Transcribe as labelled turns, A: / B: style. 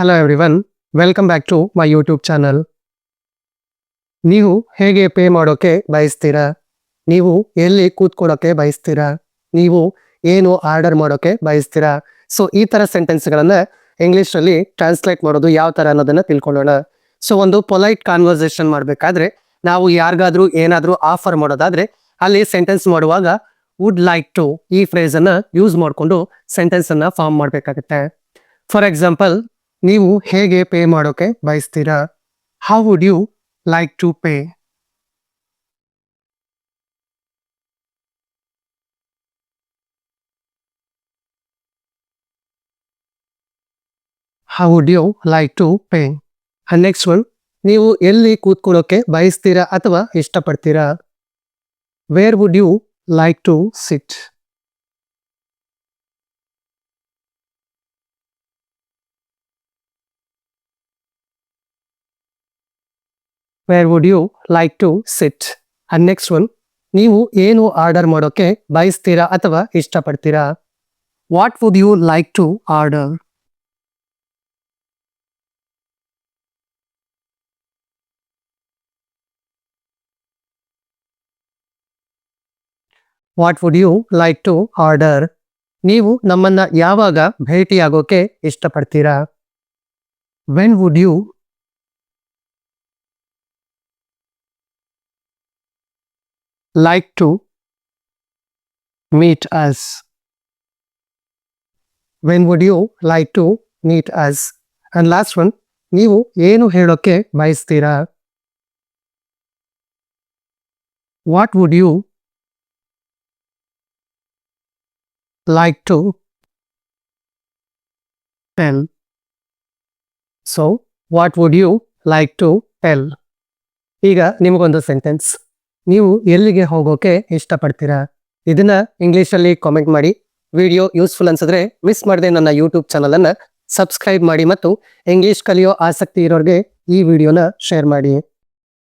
A: Hello everyone welcome back to my YouTube channel ನೀವು ಹೇಗೆ pay ಮಾಡೋಕ್ಕೆ ಬಯಸ್ತೀರಾ? ನೀವು ಎಲ್ಲಿ ಕೂತ್ಕೊಳ್ಳೋಕ್ಕೆ ಬಯಸ್ತೀರಾ? ನೀವು ಏನು ಆರ್ಡರ್ ಮಾಡೋಕ್ಕೆ ಬಯಸ್ತೀರಾ? ಸೊ ಈ ಥರ ಸೆಂಟೆನ್ಸ್ಗಳನ್ನು ಇಂಗ್ಲೀಷಲ್ಲಿ ಟ್ರಾನ್ಸ್ಲೇಟ್ ಮಾಡೋದು ಯಾವ ಥರ ಅನ್ನೋದನ್ನು ತಿಳ್ಕೊಳ್ಳೋಣ. ಸೊ ಒಂದು ಪೊಲೈಟ್ ಕಾನ್ವರ್ಸೇಷನ್ ಮಾಡಬೇಕಾದ್ರೆ ನಾವು ಯಾರಿಗಾದ್ರೂ ಏನಾದರೂ ಆಫರ್ ಮಾಡೋದಾದರೆ ಅಲ್ಲಿ ಸೆಂಟೆನ್ಸ್ ಮಾಡುವಾಗ ವುಡ್ ಲೈಕ್ ಟು ಈ ಫ್ರೇಸನ್ನು ಯೂಸ್ ಮಾಡಿಕೊಂಡು ಸೆಂಟೆನ್ಸನ್ನು ಫಾರ್ಮ್ ಮಾಡಬೇಕಾಗುತ್ತೆ. ಫಾರ್ ಎಕ್ಸಾಂಪಲ್ ನೀವು ಹೇಗೆ ಪೇ ಮಾಡೋಕೆ ಬಯಸ್ತೀರಾ? How would you like to pay how would you like to pay next one ನೀವು ಎಲ್ಲಿ ಕೂತ್ಕೊಳ್ಳೋಕೆ ಬಯಸ್ತೀರಾ ಅಥವಾ ಇಷ್ಟಪಡ್ತೀರಾ? Where would you like to sit where would you like to sit and next one ನೀವು ಏನು ಆರ್ಡರ್ ಮಾಡೋಕ್ಕೆ ಬಯಸ್ತೀರಾ ಅಥವಾ ಇಷ್ಟಪಡ್ತೀರಾ? What would you like to order what would you like to order ನೀವು ನಮ್ಮನ್ನ ಯಾವಾಗ ಭೇಟಿಯಾಗೋಕೆ ಇಷ್ಟಪಡ್ತೀರಾ? When would you like to meet us? When would you like to meet us? And last one, ನೀವು ಏನು ಹೇಳೋಕೆ ಬಯಸ್ತೀರಾ what would you like to tell so what would you like to tell ಈಗ ನಿಮಗೊಂದು ಸೆಂಟೆನ್ಸ್ ನೀವು ಎಲ್ಲಿಗೆ ಹೋಗೋಕೆ ಇಷ್ಟಪಡ್ತೀರಾ? ಇದನ್ನ ಇಂಗ್ಲೀಷಲ್ಲಿ ಕಾಮೆಂಟ್ ಮಾಡಿ. ವಿಡಿಯೋ ಯೂಸ್ಫುಲ್ ಅನ್ಸಿದ್ರೆ ಮಿಸ್ ಮಾಡದೆ ನನ್ನ ಯೂಟ್ಯೂಬ್ ಚಾನಲನ್ನು ಸಬ್ಸ್ಕ್ರೈಬ್ ಮಾಡಿ ಮತ್ತು ಇಂಗ್ಲಿಷ್ ಕಲಿಯೋ ಆಸಕ್ತಿ ಇರೋರಿಗೆ ಈ ವಿಡಿಯೋನ ಶೇರ್ ಮಾಡಿ.